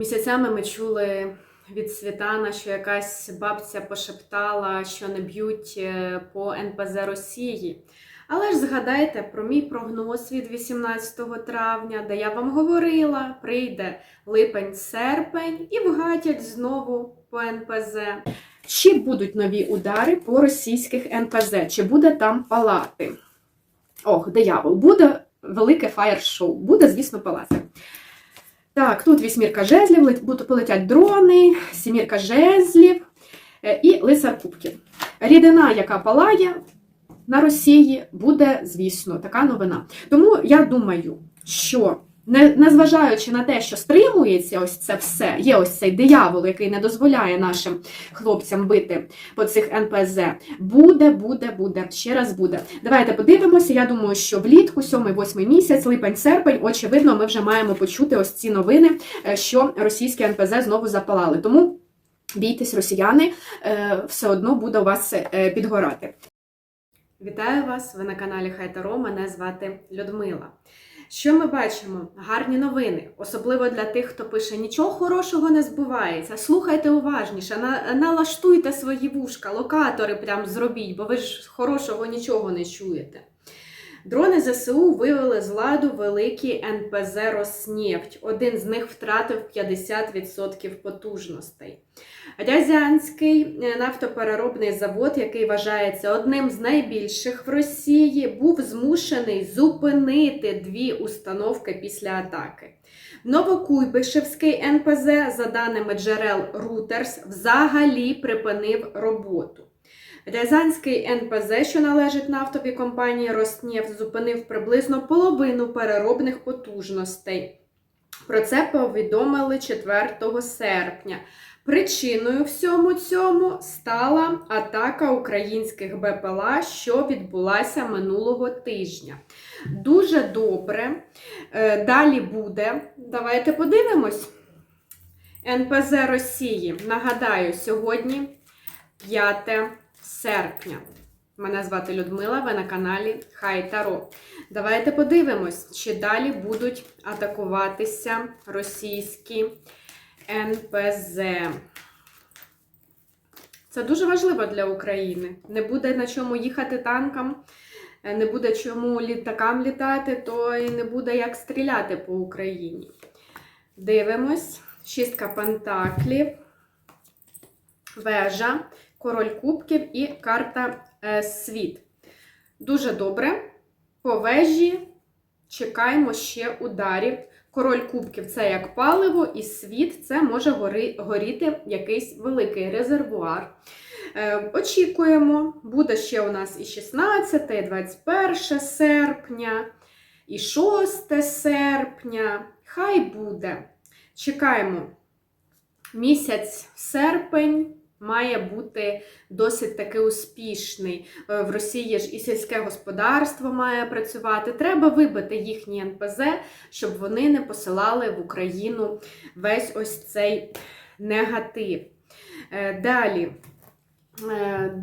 Місяцями ми чули від Світана, що якась бабця пошептала, що не б'ють е, по НПЗ Росії. Але ж згадайте про мій прогноз від 18 травня, де я вам говорила, прийде липень-серпень і вгатять знову по НПЗ. Чи будуть нові удари по російських НПЗ? Чи буде там палати? Ох, диявол, буде велике фаєр-шоу. Буде, звісно, палати. Так, тут вісьмірка жезлів, полетять дрони, сімірка жезлів е, і лицар кубків. Рідина, яка палає на Росії, буде, звісно, така новина. Тому я думаю, що незважаючи на те, що стримується ось це все, є ось цей диявол, який не дозволяє нашим хлопцям бити по цих НПЗ. Буде, буде, буде, ще раз буде. Давайте подивимося. Я думаю, що влітку, 7-8 місяць, липень, серпень, очевидно, ми вже маємо почути ось ці новини, е, що російські НПЗ знову запалали. Тому бійтесь, росіяни, е, все одно буде у вас е, підгорати. Вітаю вас! Ви на каналі Хайтаро. Мене звати Людмила. Що ми бачимо? Гарні новини, особливо для тих, хто пише нічого хорошого не збувається. Слухайте уважніше, на, налаштуйте свої вушка, локатори прям зробіть, бо ви ж хорошого нічого не чуєте. Дрони ЗСУ вивели з ладу великий НПЗ Роснефть. Один з них втратив 50% потужностей. Рязанський е, нафтопереробний завод, який вважається одним з найбільших в Росії, був змушений зупинити дві установки після атаки. Новокуйбишевський НПЗ, за даними джерел Reuters, взагалі припинив роботу. Рязанський НПЗ, що належить нафтовій компанії Роснефть, зупинив приблизно половину переробних потужностей. Про це повідомили 4 серпня. Причиною всьому цьому стала атака українських БПЛА, що відбулася минулого тижня. Дуже добре. Е, Далі буде. Давайте подивимось. НПЗ Росії. Нагадаю, сьогодні 5 серпня. Мене звати Людмила, ви на каналі Хай Таро. Давайте подивимось, чи далі будуть атакуватися російські НПЗ. Це дуже важливо для України. Не буде на чому їхати танкам, не буде чому літакам літати, то і не буде як стріляти по Україні. Дивимось. Шістка пентаклів, вежа, король кубків і карта е, світ. Дуже добре. По вежі чекаємо ще ударів. Король кубків це як паливо, і світ це може горіти якийсь великий резервуар. Е, очікуємо, буде ще у нас і 16, і 21 серпня, і 6 серпня. Хай буде. Чекаємо. Місяць серпень має бути досить таки успішний. Е, В Росії ж і сільське господарство має працювати. Треба вибити їхні НПЗ, щоб вони не посилали в Україну весь ось цей негатив. Е, Далі. Е,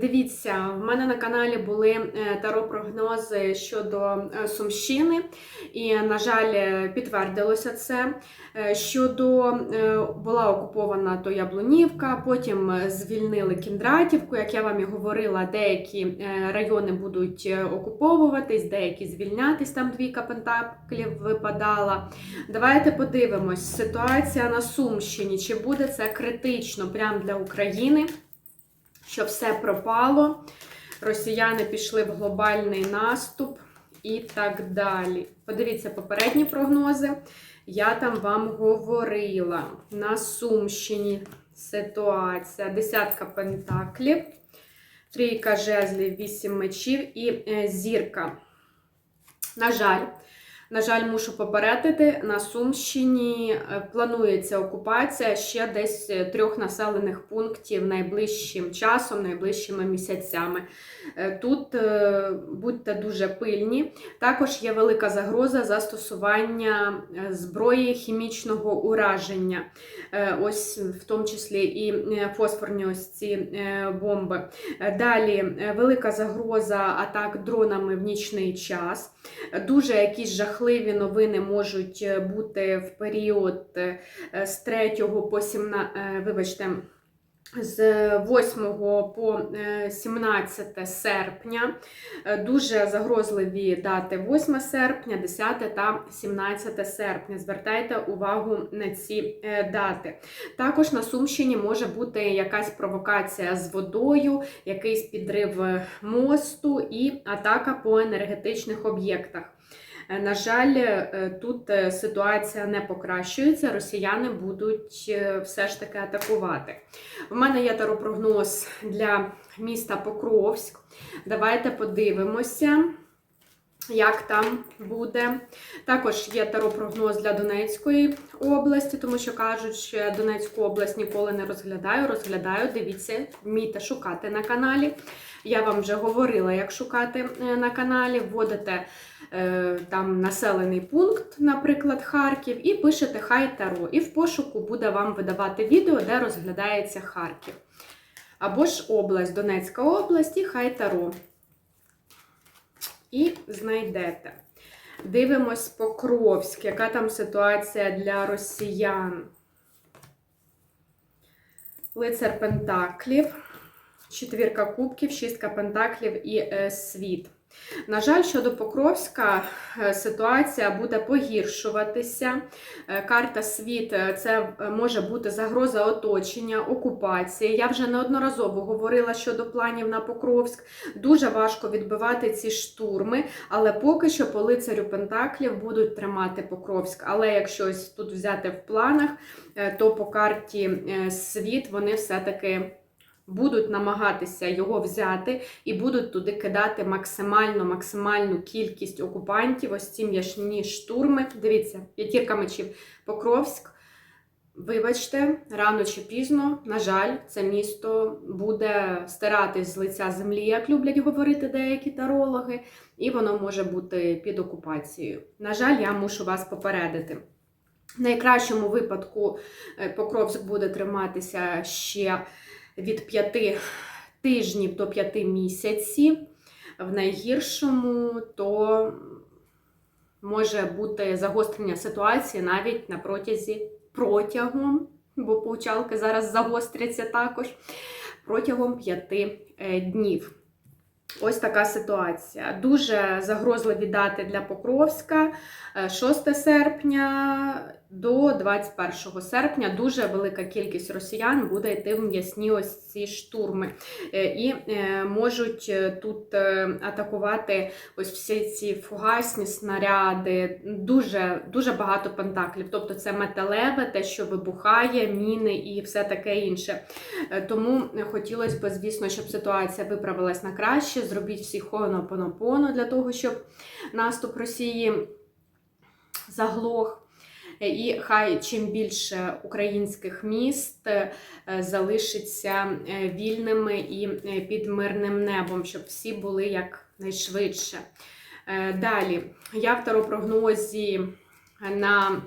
Дивіться, в мене на каналі були е, таро-прогнози щодо е, Сумщини, і, на жаль, підтвердилося це. Щодо була окупована то Яблунівка, потім звільнили Кіндратівку. Як я вам і говорила, деякі райони будуть окуповуватись, деякі звільнятись. Там двійка пентаклів випадала. Давайте подивимось, ситуація на Сумщині. Чи буде це критично прямо для України? Що все пропало, росіяни пішли в глобальний наступ і так далі. Подивіться попередні прогнози. Я там вам говорила на Сумщині ситуація. Десятка пентаклів, трійка жезлів, вісім мечів і е, зірка. На жаль, на жаль, мушу попередити, на Сумщині е, планується окупація ще десь е, трьох населених пунктів найближчим часом, найближчими місяцями. Е, Тут будьте дуже пильні. Також є велика загроза застосування зброї хімічного ураження, ось в тому числі і фосфорні ось ці бомби. Далі велика загроза атак дронами в нічний час, дуже якісь жахливі жахливі новини можуть е, бути в період е, з 3 по 17, е, вибачте, з 8 по е, 17 серпня. Дуже загрозливі дати 8 серпня, 10 та 17 серпня. Звертайте увагу на ці дати. Також на Сумщині може бути якась провокація з водою, якийсь підрив мосту і атака по енергетичних об'єктах. Е, На жаль, е, тут е, ситуація не покращується, росіяни будуть все ж таки атакувати. У мене є таропрогноз для міста Покровськ. Давайте подивимося, як там буде. Також є таропрогноз для Донецької області, тому що кажуть, що Донецьку область ніколи не розглядаю. Розглядаю, дивіться, вмійте шукати на каналі. Я вам вже говорила, як шукати е, на каналі. Вводите е, там населений пункт, наприклад, Харків, і пишете Хай Таро. І в пошуку буде вам видавати відео, де розглядається Харків. Або ж область, Донецька область і Хай Таро. І знайдете. Дивимось Покровськ, яка там ситуація для росіян. Лицар Пентаклів, четвірка кубків, шістка пентаклів і е, світ. На жаль, щодо Покровська е, ситуація буде погіршуватися. Е, Карта світ е, це може бути загроза оточення, окупації. Я вже неодноразово говорила щодо планів на Покровськ. Дуже важко відбивати ці штурми, але поки що по лицарю Пентаклів будуть тримати Покровськ. Але якщо ось тут взяти в планах, то по карті світ вони все-таки будуть намагатися його взяти і будуть туди кидати максимально максимальну кількість окупантів. Ось ці м'ясні штурми. Дивіться, п'ятірка мечів Покровськ. Вибачте, рано чи пізно, на жаль, це місто буде стиратись з лиця землі, як люблять говорити деякі тарологи, і воно може бути під окупацією. На жаль, я мушу вас попередити. В найкращому випадку е, Покровськ буде триматися ще від 5 тижнів до 5 місяців. В найгіршому то може бути загострення ситуації навіть на протязі протягом, бо поучалки зараз загостряться також, протягом 5 днів. Ось така ситуація. Дуже загрозливі дати для Покровська. Е, 6 серпня до 21 серпня дуже велика кількість росіян буде йти в м'ясні ось ці штурми. Е, І е, можуть е, тут е, атакувати ось всі ці фугасні снаряди, дуже, дуже багато пентаклів. Тобто це металеве, те, що вибухає, міни і все таке інше. Е, Тому хотілося б, звісно, щоб ситуація виправилась на краще. Зробіть всі хонопонопоно для того, щоб наступ Росії заглох. І хай чим більше українських міст е, залишиться е, вільними і е, під мирним небом, щоб всі були якнайшвидше. Далі, я в таропрогнозі на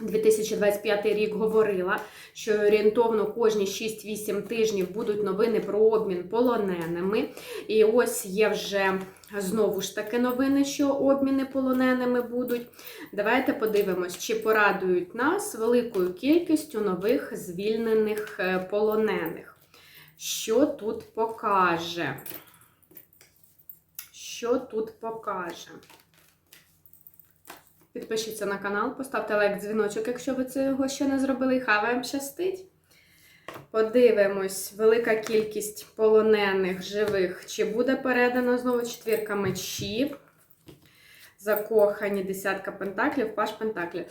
2025 рік говорила, що орієнтовно кожні 6-8 тижнів будуть новини про обмін полоненими. І ось є вже знову ж таки новини, що обміни полоненими будуть. Давайте подивимось, чи порадують нас великою кількістю нових звільнених е, полонених. Що тут покаже? Що тут покаже? Підпишіться на канал, поставте лайк, дзвіночок, якщо ви цього ще не зробили. Хай вам щастить. Подивимось, велика кількість полонених живих. Чи буде передано знову четвірка мечів? Закохані десятка пентаклів, паш пентаклів.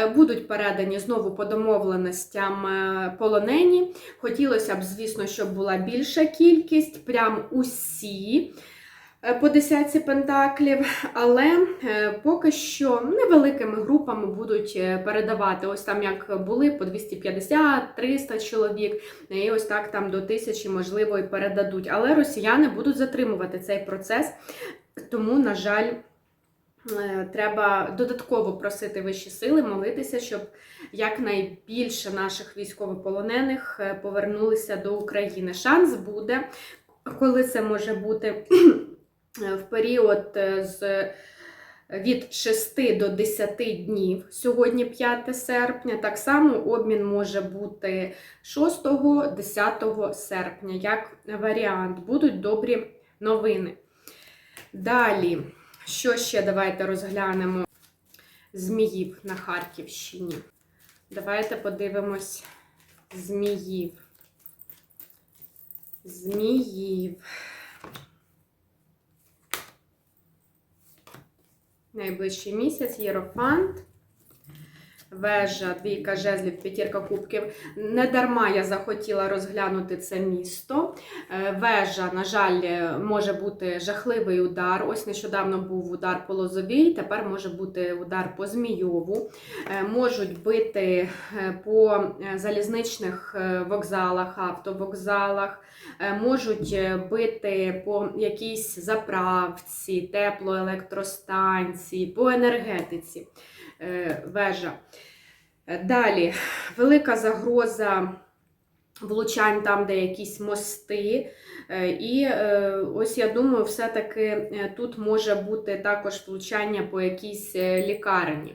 Е, Будуть передані знову по домовленостям е, полонені. Хотілося б, звісно, щоб була більша кількість, прям усі по десятці пентаклів, але е, поки що невеликими групами будуть е, передавати. Ось там як були по 250-300 чоловік, і ось так там до тисячі, можливо, і передадуть. Але росіяни будуть затримувати цей процес, тому, на жаль. Е, Треба додатково просити вищі сили, молитися, щоб якнайбільше наших військовополонених е, повернулися до України. Шанс буде, коли це може бути в період е, з від 6 до 10 днів. Сьогодні 5 серпня. Так само обмін може бути 6-10 серпня, як варіант. Будуть добрі новини. Далі, що ще давайте розглянемо зміїв на Харківщині. Давайте подивимось зміїв. Зміїв. Найближчий місяць Єрофант. Вежа, двійка жезлів, п'ятірка кубків. Не дарма я захотіла розглянути це місто. Е, Вежа, на жаль, може бути жахливий удар. Ось нещодавно був удар по Лозовій, тепер може бути удар по Змійову. Е, Можуть бити е, по залізничних вокзалах, автовокзалах, можуть бити по якійсь заправці, теплоелектростанції, по енергетиці. Е, Вежа. Далі велика загроза влучань там, де якісь мости. Е, І е, ось я думаю, все-таки е, тут може бути також влучання по якійсь лікарні.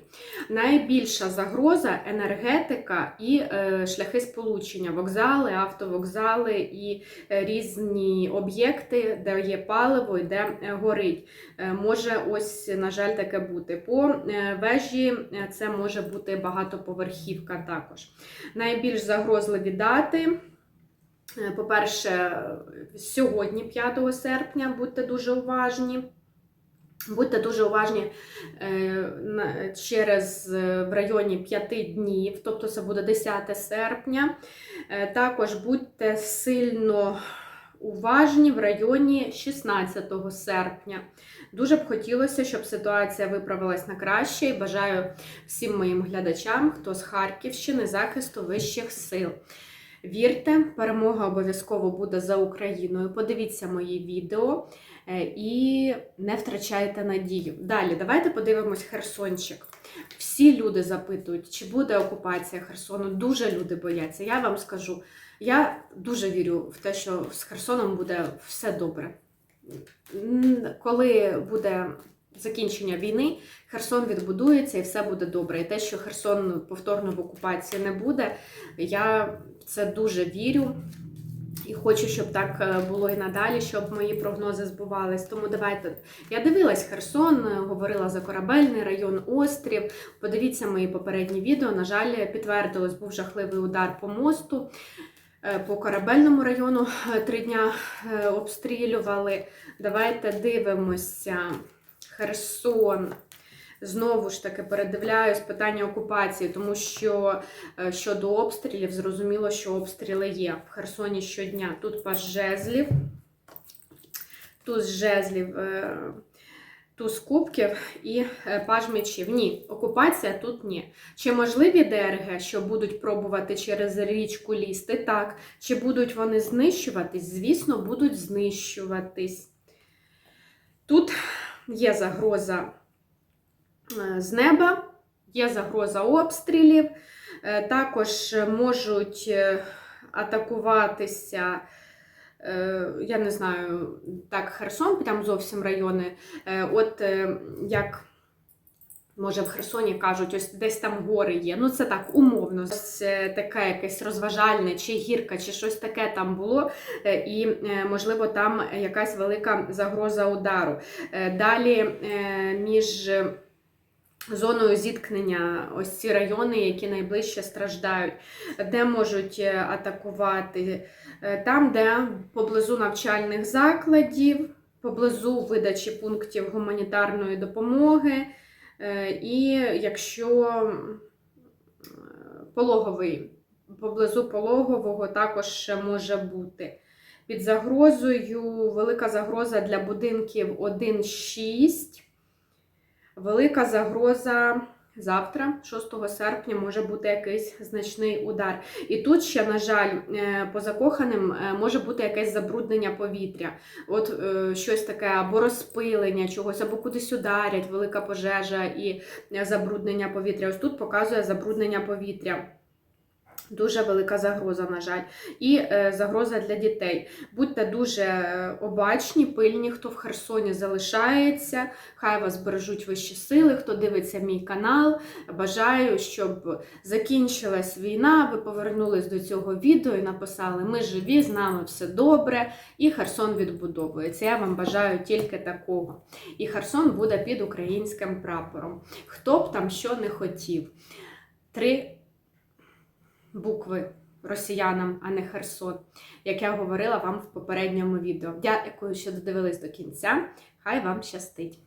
Найбільша загроза енергетика і шляхи сполучення, вокзали, автовокзали і різні об'єкти, де є паливо і де горить. Може, ось, на жаль, таке бути. По вежі це може бути багатоповерхівка також. Найбільш загрозливі дати. Е, По-перше, сьогодні, 5 серпня, будьте дуже уважні. Будьте дуже уважні е, через е, в районі 5 днів, тобто це буде 10 серпня. Також будьте сильно уважні в районі 16 серпня. Дуже б хотілося, щоб ситуація виправилась на краще і бажаю всім моїм глядачам, хто з Харківщини, захисту вищих сил. Вірте, перемога обов'язково буде за Україною. Подивіться мої відео е, і не втрачайте надію. Далі, давайте подивимось Херсончик. Всі люди запитують, чи буде окупація Херсону. Дуже люди бояться. Я вам скажу, я дуже вірю в те, що з Херсоном буде все добре. Коли буде закінчення війни, Херсон відбудується і все буде добре. І те, що Херсон повторно в окупації не буде, я в це дуже вірю. І хочу, щоб так е, було і надалі, щоб мої прогнози збувались. Тому давайте. Я дивилась Херсон, е, говорила за корабельний район, острів. Подивіться мої попередні відео. На жаль, підтвердилось, був жахливий удар по мосту. Е, По корабельному району три дня обстрілювали. Давайте дивимося. Херсон. Знову ж таки передивляюсь питання окупації, тому що е, щодо обстрілів, зрозуміло, що обстріли є в Херсоні щодня. Тут паж жезлів, жезлів, е, туз кубків і е, паж мечів. Ні, окупація тут ні. Чи можливі ДРГ, що будуть пробувати через річку лізти? Так. Чи будуть вони знищуватись? Звісно, будуть знищуватись. Тут є загроза е, з неба, є загроза обстрілів, е, також можуть е, атакуватися, я не знаю, так, Херсон, там зовсім райони. От як. Може, в Херсоні кажуть, ось десь там гори є. Ну, це так умовно. Ось е, таке якесь розважальне, чи гірка, чи щось таке там було. Е, І, е, можливо, там якась велика загроза удару. Далі між зоною зіткнення ось ці райони, які найближче страждають, де можуть атакувати, там, де поблизу навчальних закладів, поблизу видачі пунктів гуманітарної допомоги. Е, І якщо пологовий, поблизу пологового також ще може бути. Під загрозою велика загроза для будинків 1-6. Велика загроза завтра, 6 серпня, може бути якийсь значний удар. І тут ще, на жаль, е, по закоханим е, може бути якесь забруднення повітря. От е, щось таке, або розпилення чогось, або кудись ударять, велика пожежа і забруднення повітря. Ось тут показує забруднення повітря. Дуже велика загроза, на жаль, і е, загроза для дітей. Будьте дуже е, обачні, пильні, хто в Херсоні залишається. Хай вас бережуть вищі сили, хто дивиться мій канал. Бажаю, щоб закінчилась війна. Ви повернулись до цього відео і написали: Ми живі, з нами все добре, і Херсон відбудовується. Я вам бажаю тільки такого. І Херсон буде під українським прапором. Хто б там що не хотів. Три букви росіянам, а не Херсон, як я говорила вам в попередньому відео. Дякую, що додивились до кінця. Хай вам щастить!